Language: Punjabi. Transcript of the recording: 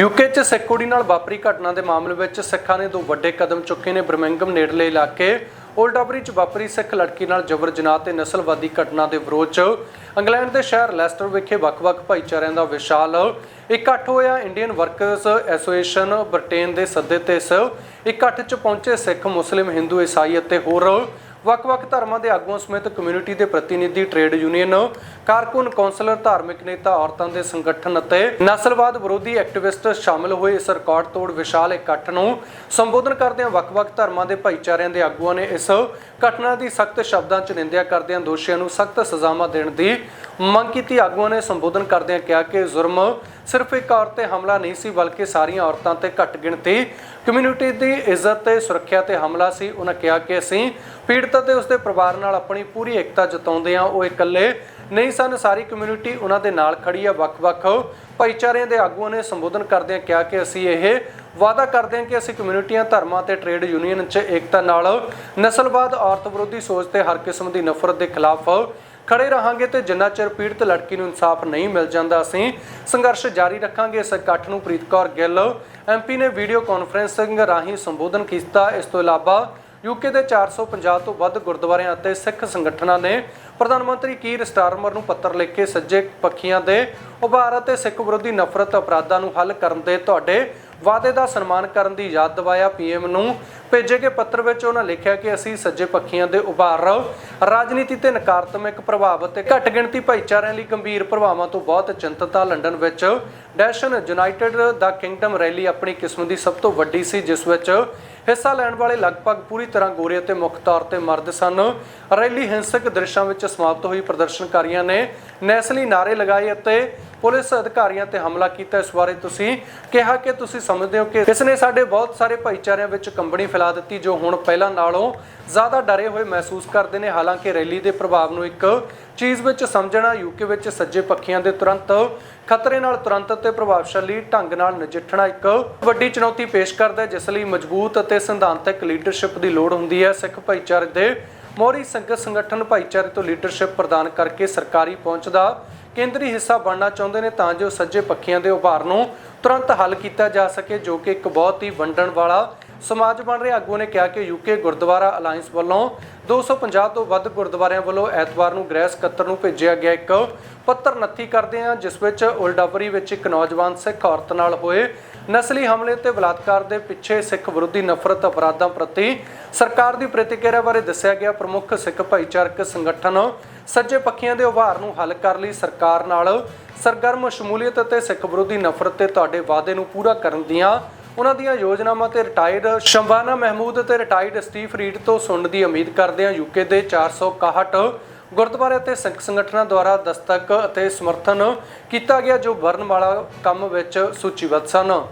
ਯੂਕੇ 'ਚ ਸਿੱਖ ਕੁੜੀ ਨਾਲ ਵਾਪਰੀ ਘਟਨਾ ਦੇ ਮਾਮਲੇ ਵਿੱਚ ਸਿੱਖਾਂ ਨੇ ਦੋ ਵੱਡੇ ਕਦਮ ਚੁੱਕੇ ਨੇ ਬਰਮਿੰਗਮ ਨੇੜਲੇ ਇਲਾਕੇ। ਓਲਡਾਬਰੀ 'ਚ ਵਾਪਰੀ ਸਿੱਖ ਲੜਕੀ ਨਾਲ ਜਬਰ ਜਨਾਹ ਤੇ ਨਸਲਵਾਦੀ ਘਟਨਾ ਦੇ ਵਿਰੋਧ 'ਚ ਇੰਗਲੈਂਡ ਦੇ ਸ਼ਹਿਰ ਲੈਸਟਰ ਵਿਖੇ ਵੱਖ-ਵੱਖ ਭਾਈਚਾਰਿਆਂ ਦਾ ਵਿਸ਼ਾਲ ਇਕੱਠ ਹੋਇਆ। ਇੰਡੀਅਨ ਵਰਕਰਸ ਐਸੋਸੀਏਸ਼ਨ ਬ੍ਰਿਟੇਨ ਦੇ ਸੱਦੇ ਤੇ ਇਸ ਇਕੱਠ 'ਚ ਪਹੁੰਚੇ ਸਿੱਖ, ਮੁਸਲਿਮ, ਹਿੰਦੂ, ਈਸਾਈ ਅਤੇ ਹੋਰ ਵੱਖ-ਵੱਖ ਧਰਮਾਂ ਦੇ ਆਗੂਆਂ ਸਮੇਤ ਕਮਿਊਨਿਟੀ ਦੇ ਪ੍ਰਤੀਨਿਧੀ ਟ੍ਰੇਡ ਯੂਨੀਅਨ ਕਾਰਕੁਨ ਕੌਂਸਲਰ ਧਾਰਮਿਕ ਨੇਤਾ, ਔਰਤਾਂ ਦੇ ਸੰਗਠਨ ਅਤੇ ਨਸਲਵਾਦ ਵਿਰੋਧੀ ਐਕਟਿਵਿਸਟ ਸ਼ਾਮਲ ਹੋਏ ਇਸ ਰਿਕਾਰਡ ਤੋੜ ਵਿਸ਼ਾਲ ਇਕੱਠ ਨੂੰ ਸੰਬੋਧਨ ਕਰਦਿਆਂ ਵੱਖ-ਵੱਖ ਧਰਮਾਂ ਦੇ ਭਾਈਚਾਰਿਆਂ ਦੇ ਆਗੂਆਂ ਨੇ ਇਸ ਘਟਨਾ ਦੀ ਸਖਤ ਸ਼ਬਦਾਂ 'ਚ ਨਿੰਦਿਆ ਕਰਦਿਆਂ ਦੋਸ਼ੀਆਂ ਨੂੰ ਸਖਤ ਸਜ਼ਾਵਾਂ ਦੇਣ ਦੀ ਮੰਗ ਕੀਤੀ। ਆਗੂਆਂ ਨੇ ਸੰਬੋਧਨ ਕਰਦਿਆਂ ਕਿਹਾ ਕਿ ਜ਼ੁਰਮ ਸਿਰਫ ਇੱਕ ਔਰਤ ਤੇ ਹਮਲਾ ਨਹੀਂ ਸੀ, ਬਲਕਿ ਸਾਰੀਆਂ ਔਰਤਾਂ ਤੇ ਘੱਟ ਗਿਣਤੀ। ਕਮਿਊਨਿਟੀ ਦੀ ਇੱਜ਼ਤ ਤੇ ਸੁਰੱਖਿਆ ਤੇ ਹਮਲਾ ਸੀ। ਉਹਨਾਂ ਕਿਹਾ ਕਿ ਅਸੀਂ ਪੀੜਤ ਤੇ ਉਸਦੇ ਪਰਿਵਾਰ ਨਾਲ ਆਪਣੀ ਪੂਰੀ ਏਕਤਾ ਜਤਾਉਂਦੇ ਹਾਂ। ਉਹ ਇਕੱਲੇ ਨਹੀਂ ਸਨ, ਸਾਰੀ ਕਮਿਊਨਿਟੀ ਉਹਨਾਂ ਦੇ ਨਾਲ ਖੜੀ ਆ ਵੱਖ-ਵੱਖ ਭਾਈਚਾਰਿਆਂ ਦੇ ਆਗੂਆਂ ਨੇ ਸੰਬੋਧਨ ਕਰਦਿਆਂ ਕਿਹਾ ਕਿ ਅਸੀਂ ਇਹ ਵਾਅਦਾ ਕਰਦੇ ਹਾਂ ਕਿ ਅਸੀਂ ਕਮਿਊਨਿਟੀਆਂ, ਧਰਮਾਂ ਤੇ ਟ੍ਰੇਡ ਯੂਨੀਅਨ 'ਚ ਏਕਤਾ ਨਾਲ ਨਸਲਵਾਦ, ਔਰਤ ਵਿਰੋਧੀ ਸੋਚ ਤੇ ਹਰ ਕਿਸਮ ਦੀ ਨਫ਼ਰਤ ਦੇ ਖਿਲਾਫ ਖੜੇ ਰਹਾਂਗੇ ਤੇ ਜਿੰਨਾ ਚਿਰ ਪੀੜਤ ਲੜਕੀ ਨੂੰ ਇਨਸਾਫ ਨਹੀਂ ਮਿਲ ਜਾਂਦਾ, ਅਸੀਂ ਸੰਘਰਸ਼ ਜਾਰੀ ਰੱਖਾਂਗੇ। ਇਸ ਇਕੱਠ ਨੂੰ ਪ੍ਰੀਤ ਕੌਰ ਗਿੱਲ ਐਮਪੀ ਨੇ ਵੀਡੀਓ ਕਾਨਫਰੰਸਿੰਗ ਰਾਹੀਂ ਸੰਬੋਧਨ ਕੀਤਾ। ਇਸ ਤੋਂ ਇਲਾਵਾ ਯੂਕੇ ਦੇ 450 ਤੋਂ ਵੱਧ ਗੁਰਦੁਆਰਿਆਂ ਅਤੇ ਸਿੱਖ ਸੰਗਠਨਾਂ ਨੇ ਪ੍ਰਧਾਨ ਮੰਤਰੀ ਕੀਰ ਸਟਾਰਮਰ ਨੂੰ ਪੱਤਰ ਲਿਖ ਕੇ ਸੱਜੇ ਪੱਖੀਆਂ ਦੇ ਉਭਾਰ ਅਤੇ ਸਿੱਖ ਵਿਰੋਧੀ ਨਫ਼ਰਤ ਅਪਰਾਧਾਂ ਨੂੰ ਹੱਲ ਕਰਨ ਦੇ ਤੁਹਾਡੇ ਵਾਅਦੇ ਦਾ ਸਨਮਾਨ ਕਰਨ ਦੀ ਯਾਦ ਦਿਵਾਇਆ। ਪੀਐਮ ਨੂੰ ਭੇਜੇ ਗਏ ਪੱਤਰ ਵਿੱਚ ਉਹਨਾਂ ਲਿਖਿਆ ਕਿ ਅਸੀਂ ਸੱਜੇ ਪੱਖੀਆਂ ਦੇ ਉਭਾਰ ਰਾਜਨੀਤੀ ਤੇ ਨਕਾਰਾਤਮਕ ਪ੍ਰਭਾਵ ਅਤੇ ਘੱਟ ਗਿਣਤੀ ਭਾਈਚਾਰਿਆਂ ਲਈ ਗੰਭੀਰ ਪ੍ਰਭਾਵਾਂ ਤੋਂ ਬਹੁਤ ਚਿੰਤਤ ਹਾਂ ਲੰਡਨ ਵਿੱਚ। ਡੈਸ਼ਨ ਯੂਨਾਈਟਿਡ ਦਾ ਕਿੰਗਡਮ ਰੈਲੀ ਆਪਣੀ ਕਿਸਮ ਦੀ ਸਭ ਤੋਂ ਵੱਡੀ ਸੀ, ਜਿਸ ਵਿੱਚ ਹਿੱਸਾ ਲੈਣ ਵਾਲੇ ਲਗਭਗ ਪੂਰੀ ਤਰ੍ਹਾਂ ਗੋਰੇ ਅਤੇ ਮੁੱਖ ਤੌਰ ਤੇ ਮਰਦ ਸਨ। ਰੈਲੀ ਹਿੰਸਕ ਦ੍ਰਿਸ਼ਾਂ ਵਿੱਚ ਸਮਾਪਤ ਹੋਈ। ਪ੍ਰਦਰਸ਼ਨਕਾਰੀਆਂ ਨੇ ਨੈਸਲੀ ਨਾਰੇ ਲਗਾਏ ਅਤੇ ਪੁਲਿਸ ਅਧਿਕਾਰੀਆਂ ਤੇ ਹਮਲਾ ਕੀਤਾ ਇਸ ਬਾਰੇ ਤੁਸੀਂ ਕਿਹਾ ਕਿ ਤੁਸੀਂ ਸਮਝਦੇ ਹੋ ਕਿ ਇਸ ਨੇ ਸਾਡੇ ਬਹੁਤ ਸਾਰੇ ਭਾਈਚਾਰਿਆਂ ਵਿੱਚ ਕੰਬਣੀ ਫੈਲਾ ਦਿੱਤੀ, ਜੋ ਹੁਣ ਪਹਿਲਾਂ ਨਾਲੋਂ ਜ਼ਿਆਦਾ ਡਰੇ ਹੋਏ ਮਹਿਸੂਸ ਕਰਦੇ ਨੇ। ਹਾਲਾਂਕਿ ਰੈਲੀ ਦੇ ਪ੍ਰਭਾਵ ਨੂੰ ਇੱਕ ਚੀਜ਼ ਵਿੱਚ ਸਮਝਣਾ, ਯੂਕੇ ਵਿੱਚ ਸੱਜੇ ਪੱਖੀਆਂ ਦੇ ਤੁਰੰਤ ਖਤਰੇ ਨਾਲ ਤੁਰੰਤ ਅਤੇ ਪ੍ਰਭਾਵਸ਼ਾਲੀ ਢੰਗ ਨਾਲ ਨਜਿੱਠਣਾ ਇੱਕ ਵੱਡੀ ਚੁਣੌਤੀ ਪੇਸ਼ ਕਰਦਾ ਹੈ, ਜਿਸ ਲਈ ਮਜ਼ਬੂਤ ਅਤੇ ਸਿਧਾਂਤਕ ਲੀਡਰਸ਼ਿਪ ਦੀ ਲੋੜ ਹੁੰਦੀ ਹੈ। ਸਿੱਖ ਭਾਈਚਾਰੇ ਦੇ ਮੋਹਰੀ ਸੰਗਤ ਸੰਗਠਨ ਭਾਈਚਾਰੇ ਤੋਂ ਲੀਡਰਸ਼ਿਪ ਪ੍ਰਦਾਨ ਕਰਕੇ ਸਰਕਾਰੀ ਪਹੁੰਚ ਦਾ ਕੇਂਦਰੀ ਹਿੱਸਾ ਬਣਨਾ ਚਾਹੁੰਦੇ ਨੇ ਤਾਂ ਜੋ ਸੱਜੇ ਪੱਖੀਆਂ ਦੇ ਉਭਾਰ ਨੂੰ ਤੁਰੰਤ ਹੱਲ ਕੀਤਾ ਜਾ ਸਕੇ, ਜੋ ਕਿ ਇੱਕ ਬਹੁਤ ਹੀ ਵੰਡਣ ਵਾਲਾ ਸਮਾਜ ਬਣ ਰਹੇ। ਆਗੂ ਨੇ ਕਿਹਾ ਕਿ ਯੂਕੇ ਗੁਰਦੁਆਰਾ ਅਲਾਈਅੰਸ ਵੱਲੋਂ 250 ਤੋਂ ਵੱਧ ਗੁਰਦੁਆਰਿਆਂ ਵੱਲੋਂ ਐਤਵਾਰ ਨੂੰ ਗ੍ਰਹਿ ਸਕੱਤਰ ਨੂੰ ਭੇਜਿਆ ਗਿਆ ਇੱਕ ਪੱਤਰ ਨੱਥੀ ਕਰਦੇ ਹਾਂ, ਜਿਸ ਵਿੱਚ ਉਲਡਾਪਰੀ ਵਿੱਚ ਇੱਕ ਨੌਜਵਾਨ ਸਿੱਖ ਔਰਤ ਨਾਲ ਹੋਏ ਨਸਲੀ ਹਮਲੇ ਤੇ ਬਲਾਤਕਾਰ ਦੇ ਪਿੱਛੇ ਸਿੱਖ ਵਿਰੋਧੀ ਨਫ਼ਰਤ ਅਪਰਾਧਾਂ ਪ੍ਰਤੀ ਸਰਕਾਰ ਦੀ ਪ੍ਰਤੀਕਿਰਿਆ ਬਾਰੇ ਦੱਸਿਆ ਗਿਆ। ਪ੍ਰਮੁੱਖ ਸਿੱਖ ਭਾਈਚਾਰਕ ਸੰਗਠਨ ਸੱਜੇ ਪੱਖੀਆਂ ਦੇ ਉਭਾਰ ਨੂੰ ਹੱਲ ਕਰਨ ਲਈ ਸਰਕਾਰ ਨਾਲ ਸਰਗਰਮ ਸ਼ਮੂਲੀਅਤ ਅਤੇ ਸਿੱਖ ਵਿਰੋਧੀ ਨਫ਼ਰਤ ਤੇ ਤੁਹਾਡੇ ਵਾਅਦੇ ਨੂੰ ਪੂਰਾ ਕਰਨ ਦੀਆਂ ਉਹਨਾਂ ਦੀਆਂ ਯੋਜਨਾਵਾਂ ਤੇ ਰਿਟਾਇਰਡ ਸ਼ੰਬਾਨਾ ਮਹਿਮੂਦ ਅਤੇ ਰਿਟਾਇਰਡ ਸਟੀਫ ਰੀਡ ਤੋਂ ਸੁਣਨ ਦੀ ਉਮੀਦ ਕਰਦੇ ਹਾਂ। ਯੂਕੇ ਦੇ 461 ਗੁਰਦੁਆਰੇ ਅਤੇ ਸਿੱਖ ਸੰਗਠਨਾਂ ਦੁਆਰਾ ਦਸਤਕ ਅਤੇ ਸਮਰਥਨ ਕੀਤਾ ਗਿਆ, ਜੋ ਵਰਨਮਾਲਾ ਕੰਮ ਵਿੱਚ ਸੂਚੀਬੱਧ ਸਨ।